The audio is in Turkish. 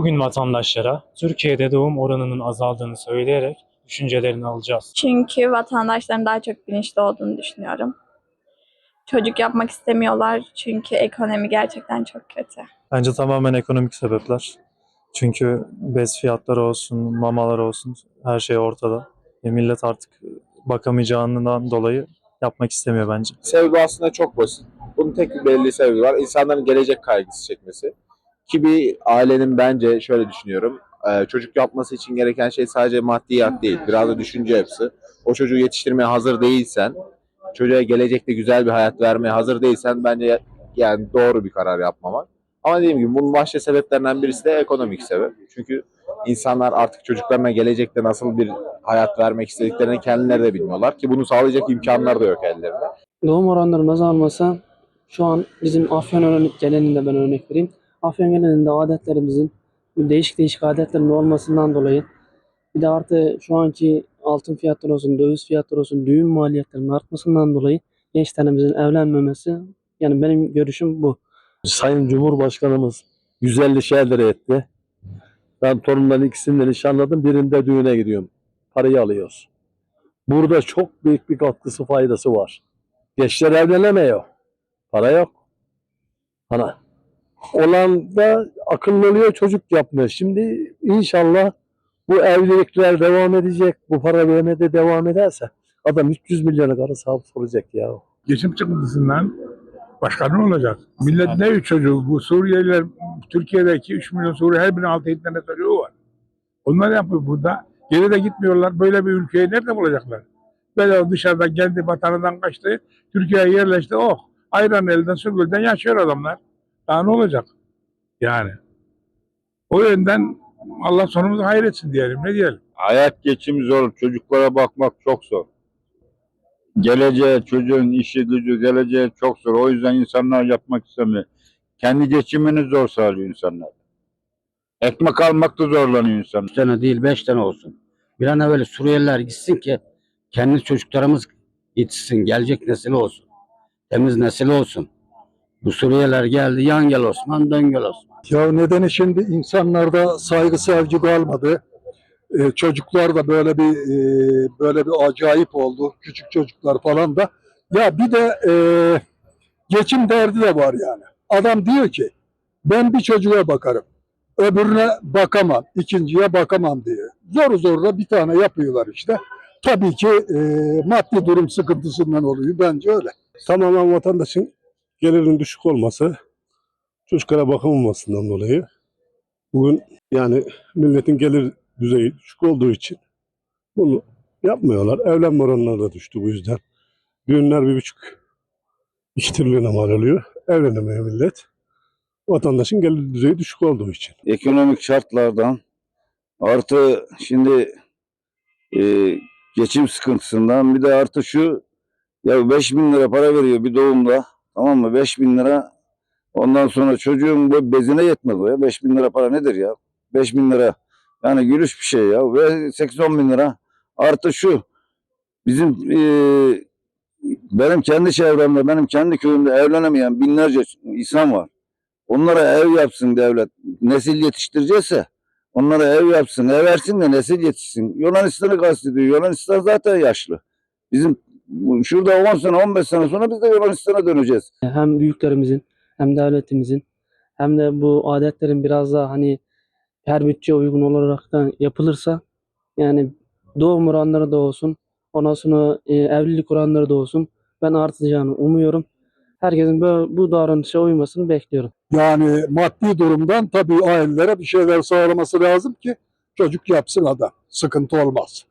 Bugün vatandaşlara Türkiye'de doğum oranının azaldığını söyleyerek düşüncelerini alacağız. Çünkü vatandaşların daha çok bilinçli olduğunu düşünüyorum. Çocuk yapmak istemiyorlar çünkü ekonomi gerçekten çok kötü. Bence tamamen ekonomik sebepler. Çünkü bez fiyatları olsun, mamalar olsun her şey ortada. E millet artık bakamayacağından dolayı yapmak istemiyor bence. Sebebi aslında çok basit. Bunun tek bir belli sebebi var. İnsanların gelecek kaygısı çekmesi. Ki bir ailenin bence şöyle düşünüyorum. e, Çocuk yapması için gereken şey sadece maddiyat değil. Biraz da düşünce yapısı. O çocuğu yetiştirmeye hazır değilsen, çocuğa gelecekte güzel bir hayat vermeye hazır değilsen bence yani doğru bir karar yapmamak. Ama dediğim gibi bunun başta sebeplerinden birisi de ekonomik sebep. Çünkü insanlar artık çocuklarına gelecekte nasıl bir hayat vermek istediklerini kendileri de bilmiyorlar ki bunu sağlayacak imkanlar da yok ellerinde. Doğum oranlarının azalması şu an bizim Afyon örnek genelinde ben örnek vereyim. Afyon genelinde adetlerimizin değişik değişik adetlerin olmasından dolayı bir de artı şu anki altın fiyatları olsun, döviz fiyatları olsun, düğün maliyetlerinin artmasından dolayı gençlerimizin evlenmemesi yani benim görüşüm bu. Sayın Cumhurbaşkanımız 150 şeyleri etti. Ben torunların ikisini de nişanladım. Birinde düğüne gidiyorum. Parayı alıyoruz. Burada çok büyük bir katkısı faydası var. Gençler evlenemiyor. Para yok. Ana. Olan da akıllı oluyor çocuk yapmıyor. Şimdi inşallah bu evlilikler devam edecek. Bu para vermeye de devam ederse adam 300 milyona karı sahip olacak ya. geçim sıkıntısından başka ne olacak? Millet ne üç çocuğu? Bu Suriyeliler, Türkiye'deki 3 milyon Suriye her birinin 6 tane çocuğu var. Onlar yapıyor burada. Geri de gitmiyorlar. Böyle bir ülkeyi nerede bulacaklar? Böyle dışarıdan kendi vatanından kaçtı. Türkiye'ye yerleşti. Oh! Ayran elden sürgülden yaşıyor adamlar. Daha ne olacak? Yani. O yönden Allah sonumuzu hayretsin diyelim. Ne diyelim? Hayat geçim zor. Çocuklara bakmak çok zor. Geleceğe çocuğun işi gücü geleceğe çok zor. O yüzden insanlar yapmak istemiyor. Kendi geçimini zor sağlıyor insanlar. Ekmek almakta zorlanıyor insan. Üç tane değil beş tane olsun. Bir an evvel Suriyeliler gitsin ki kendi çocuklarımız yetişsin. Gelecek nesil olsun. Temiz nesil olsun. Bu Suriyeliler geldi yan gel Osman dön gel Osman. Ya nedeni şimdi insanlarda saygı sevgi kalmadı. Ee, çocuklar da böyle bir e, böyle bir acayip oldu. Küçük çocuklar falan da. Ya bir de e, geçim derdi de var yani. Adam diyor ki ben bir çocuğa bakarım. Öbürüne bakamam. ikinciye bakamam diyor. Zor zorla bir tane yapıyorlar işte. Tabii ki e, maddi durum sıkıntısından oluyor. Bence öyle. Tamamen vatandaşın gelirinin düşük olması, çocuklara bakılmamasından dolayı bugün yani milletin gelir düzeyi düşük olduğu için bunu yapmıyorlar. Evlenme oranları da düştü bu yüzden. Düğünler bir buçuk, iki trilyona mal oluyor. Evlenemiyor millet. Vatandaşın gelir düzeyi düşük olduğu için. Ekonomik şartlardan artı şimdi e, geçim sıkıntısından bir de artı şu ya 5 bin lira para veriyor bir doğumda tamam mı 5 bin lira ondan sonra çocuğun bu bezine yetmez o ya 5 bin lira para nedir ya 5 bin lira yani gülüş bir şey ya ve 8-10 bin lira artı şu bizim e, benim kendi çevremde benim kendi köyümde evlenemeyen binlerce insan var. Onlara ev yapsın devlet. Nesil yetiştirecekse onlara ev yapsın, ev versin de nesil yetişsin. Yunanistan'ı kastediyor. Yunanistan zaten yaşlı. Bizim şurada 10 sene, 15 sene sonra biz de Yunanistan'a döneceğiz. Hem büyüklerimizin hem devletimizin hem de bu adetlerin biraz daha hani her bütçeye uygun olarak da yapılırsa yani doğum oranları da olsun ondan sonra e, evlilik oranları da olsun ben artacağını umuyorum. Herkesin böyle, bu davranışa uymasını bekliyorum. Yani maddi durumdan tabii ailelere bir şeyler sağlaması lazım ki çocuk yapsın adam. Sıkıntı olmaz.